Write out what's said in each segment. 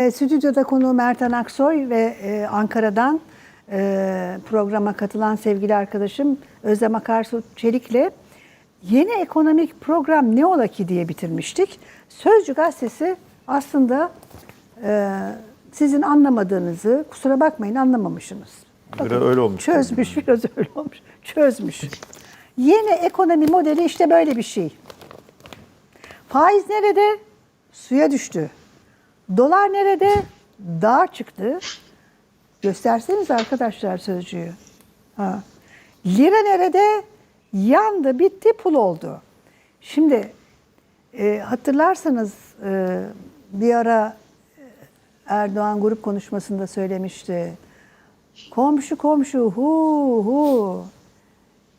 E, Stüdyoda konu Mertan Aksoy ve e, Ankara'dan e, programa katılan sevgili arkadaşım Özlem Akarsu Çelik'le yeni ekonomik program ne ola ki diye bitirmiştik. Sözcü gazetesi aslında e, sizin anlamadığınızı kusura bakmayın anlamamışsınız. Biraz öyle olmuş. Çözmüş, biraz öyle olmuş. Çözmüş. Yeni ekonomi modeli işte böyle bir şey. Faiz nerede? Suya düştü. Dolar nerede? Dağa çıktı. Gösterseniz arkadaşlar sözcüğü. Ha. Lira nerede? Yandı, bitti, pul oldu. Şimdi e, hatırlarsanız e, bir ara e, Erdoğan grup konuşmasında söylemişti. Komşu komşu hu hu.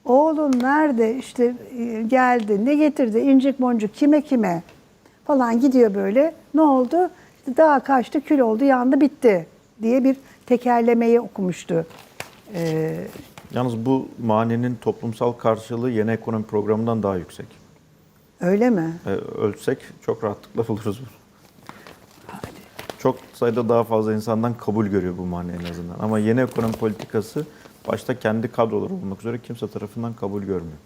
Oğlun nerede işte e, geldi ne getirdi incik boncuk kime kime falan gidiyor böyle. Ne oldu? İşte daha kaçtı kül oldu yandı bitti diye bir tekerlemeyi okumuştu. Ee, Yalnız bu manenin toplumsal karşılığı yeni ekonomi programından daha yüksek. öyle mi? E, ölçsek çok rahatlıkla buluruz bunu. Çok sayıda daha fazla insandan kabul görüyor bu mane en azından. Ama yeni ekonomi politikası başta kendi kadroları olmak üzere kimse tarafından kabul görmüyor.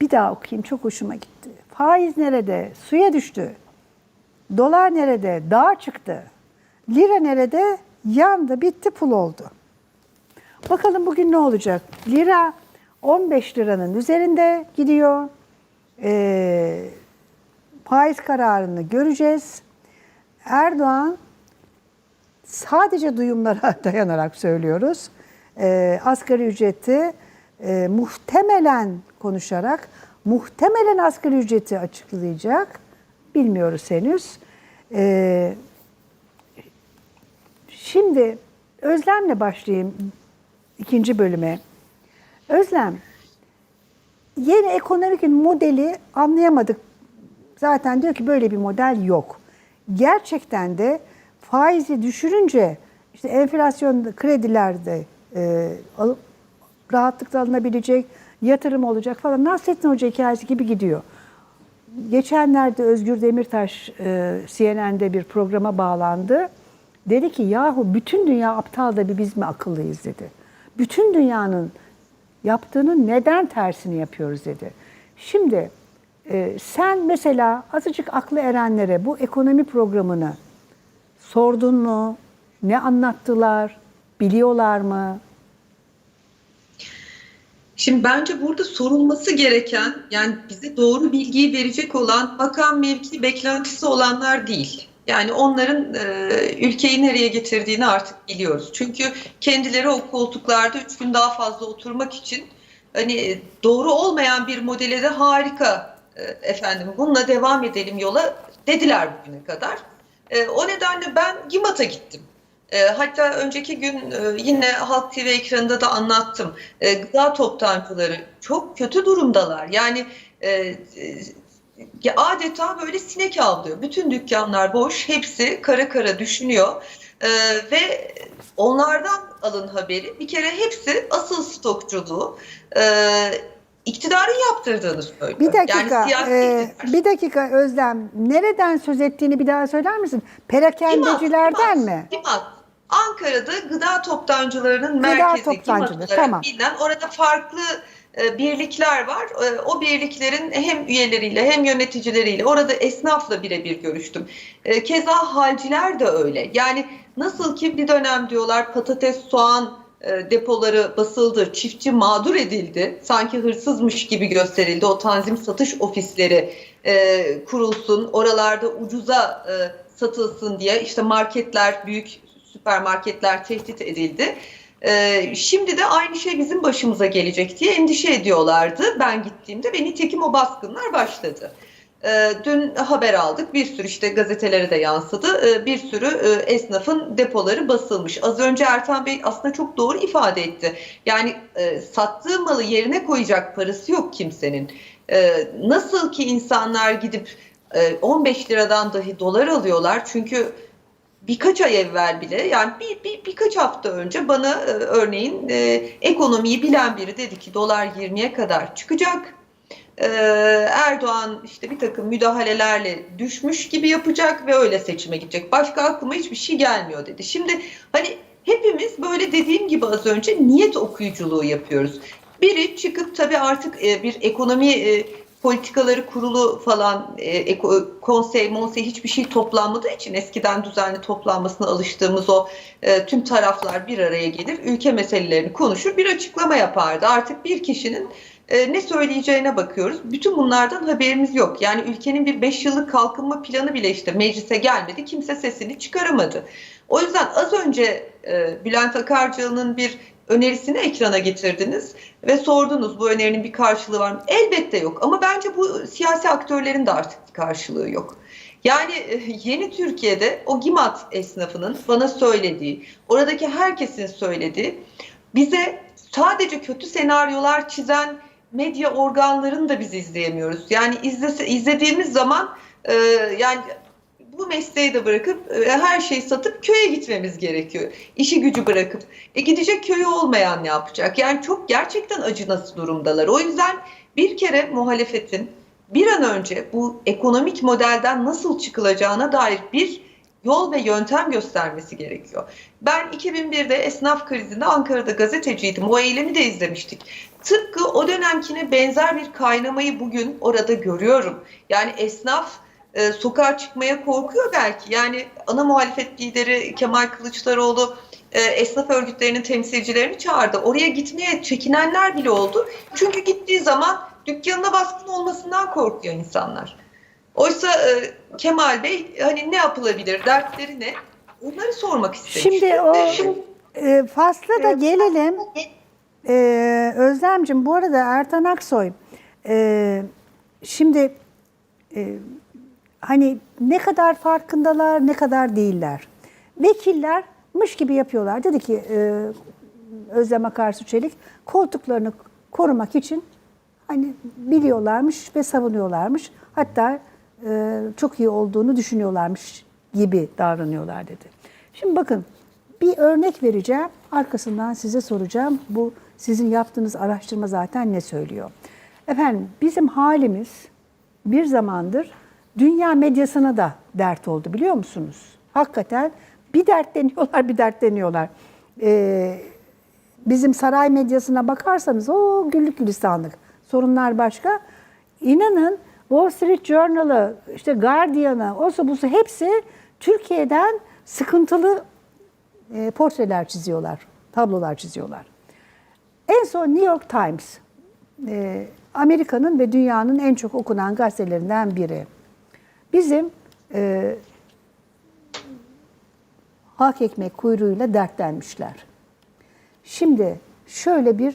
Bir daha okuyayım çok hoşuma gitti. Faiz nerede? Suya düştü. Dolar nerede? Dağa çıktı. Lira nerede? Yandı, bitti, pul oldu. Bakalım bugün ne olacak? Lira 15 liranın üzerinde gidiyor. Ee, faiz kararını göreceğiz. Erdoğan sadece duyumlara dayanarak söylüyoruz. Ee, asgari ücreti e, muhtemelen konuşarak muhtemelen asgari ücreti açıklayacak. Bilmiyoruz henüz. Ee, şimdi Özlem'le başlayayım ikinci bölüme. Özlem, yeni ekonomik modeli anlayamadık. Zaten diyor ki böyle bir model yok. Gerçekten de faizi düşürünce işte enflasyon kredilerde e, alıp rahatlıkla alınabilecek yatırım olacak falan. Nasrettin Hoca hikayesi gibi gidiyor. Geçenlerde Özgür Demirtaş e, CNN'de bir programa bağlandı. Dedi ki yahu bütün dünya aptal da bir biz mi akıllıyız dedi. Bütün dünyanın yaptığının neden tersini yapıyoruz dedi. Şimdi e, sen mesela azıcık aklı erenlere bu ekonomi programını sordun mu? Ne anlattılar? Biliyorlar mı? Şimdi bence burada sorulması gereken yani bize doğru bilgiyi verecek olan makam mevki beklentisi olanlar değil. Yani onların e, ülkeyi nereye getirdiğini artık biliyoruz. Çünkü kendileri o koltuklarda üç gün daha fazla oturmak için hani doğru olmayan bir modele de harika e, efendim bununla devam edelim yola dediler bugüne kadar. E, o nedenle ben GİMAT'a gittim. E, hatta önceki gün e, yine Halk TV ekranında da anlattım. E, gıda toptancıları çok kötü durumdalar. Yani e, e, adeta böyle sinek avlıyor. Bütün dükkanlar boş, hepsi kara kara düşünüyor. E, ve onlardan alın haberi. Bir kere hepsi asıl stokçuluğu e, iktidarın yaptırdığını söylüyor. Bir dakika, Yani siyasi e, iktidar. bir dakika Özlem. Nereden söz ettiğini bir daha söyler misin? Perakendecilerden mi? Gimat. Ankara'da gıda toptancılarının Gıda merkezi Gimat olarak tamam. bilinen orada farklı e, birlikler var. E, o birliklerin hem üyeleriyle hem yöneticileriyle orada esnafla birebir görüştüm. E, keza halciler de öyle. Yani nasıl ki bir dönem diyorlar patates, soğan e, depoları basıldı, çiftçi mağdur edildi. Sanki hırsızmış gibi gösterildi. O tanzim satış ofisleri e, kurulsun, oralarda ucuza e, satılsın diye işte marketler, büyük süpermarketler tehdit edildi. Ee, şimdi de aynı şey bizim başımıza gelecek diye endişe ediyorlardı. Ben gittiğimde ve nitekim o baskınlar başladı. Ee, dün haber aldık bir sürü işte gazetelere de yansıdı. Ee, bir sürü e, esnafın depoları basılmış. Az önce Ertan Bey aslında çok doğru ifade etti. Yani e, sattığı malı yerine koyacak parası yok kimsenin. Ee, nasıl ki insanlar gidip e, 15 liradan dahi dolar alıyorlar çünkü birkaç ay evvel bile yani bir, bir birkaç hafta önce bana e, örneğin e, ekonomiyi bilen biri dedi ki dolar 20'ye kadar çıkacak. e, Erdoğan işte bir takım müdahalelerle düşmüş gibi yapacak ve öyle seçime gidecek. Başka aklıma hiçbir şey gelmiyor dedi. Şimdi hani hepimiz böyle dediğim gibi az önce niyet okuyuculuğu yapıyoruz. Biri çıkıp tabii artık e, bir ekonomi e, politikaları kurulu falan e, konsey, monsey hiçbir şey toplanmadığı için eskiden düzenli toplanmasına alıştığımız o e, tüm taraflar bir araya gelir, ülke meselelerini konuşur, bir açıklama yapardı. Artık bir kişinin e, ne söyleyeceğine bakıyoruz. Bütün bunlardan haberimiz yok. Yani ülkenin bir 5 yıllık kalkınma planı bile işte meclise gelmedi. Kimse sesini çıkaramadı. O yüzden az önce e, Bülent Akarcı'nın bir önerisini ekrana getirdiniz ve sordunuz bu önerinin bir karşılığı var mı? Elbette yok ama bence bu siyasi aktörlerin de artık karşılığı yok. Yani e, yeni Türkiye'de o Gimat esnafının bana söylediği, oradaki herkesin söylediği bize sadece kötü senaryolar çizen medya organlarını da biz izleyemiyoruz. Yani izlese, izlediğimiz zaman e, yani bu mesleği de bırakıp e, her şeyi satıp köye gitmemiz gerekiyor. İşi gücü bırakıp. E gidecek köyü olmayan yapacak? Yani çok gerçekten acınası durumdalar. O yüzden bir kere muhalefetin bir an önce bu ekonomik modelden nasıl çıkılacağına dair bir yol ve yöntem göstermesi gerekiyor. Ben 2001'de esnaf krizinde Ankara'da gazeteciydim. O eylemi de izlemiştik. Tıpkı o dönemkine benzer bir kaynamayı bugün orada görüyorum. Yani esnaf e, sokağa çıkmaya korkuyor belki. Yani ana muhalefet lideri Kemal Kılıçdaroğlu e, esnaf örgütlerinin temsilcilerini çağırdı. Oraya gitmeye çekinenler bile oldu. Çünkü gittiği zaman dükkanına baskın olmasından korkuyor insanlar. Oysa e, Kemal Bey hani ne yapılabilir, dertleri ne? Onları sormak istemiştim. Şimdi o Şimdi e, fasla da gelelim. Ee, Özlemcim bu arada Ertan Aksoy e, şimdi e, hani ne kadar farkındalar ne kadar değiller. Vekiller mış gibi yapıyorlar. Dedi ki e, Özlem Akarsu Çelik koltuklarını korumak için hani biliyorlarmış ve savunuyorlarmış. Hatta e, çok iyi olduğunu düşünüyorlarmış gibi davranıyorlar dedi. Şimdi bakın bir örnek vereceğim. Arkasından size soracağım. Bu sizin yaptığınız araştırma zaten ne söylüyor? Efendim bizim halimiz bir zamandır dünya medyasına da dert oldu biliyor musunuz? Hakikaten bir dertleniyorlar bir dertleniyorlar. Ee, bizim saray medyasına bakarsanız o güllük gülistanlık. Sorunlar başka. İnanın Wall Street Journal'ı, işte Guardian'ı, osu busu hepsi Türkiye'den sıkıntılı e, portreler çiziyorlar, tablolar çiziyorlar. En son New York Times, e, Amerika'nın ve dünyanın en çok okunan gazetelerinden biri. Bizim e, hak ekmek kuyruğuyla dertlenmişler. Şimdi şöyle bir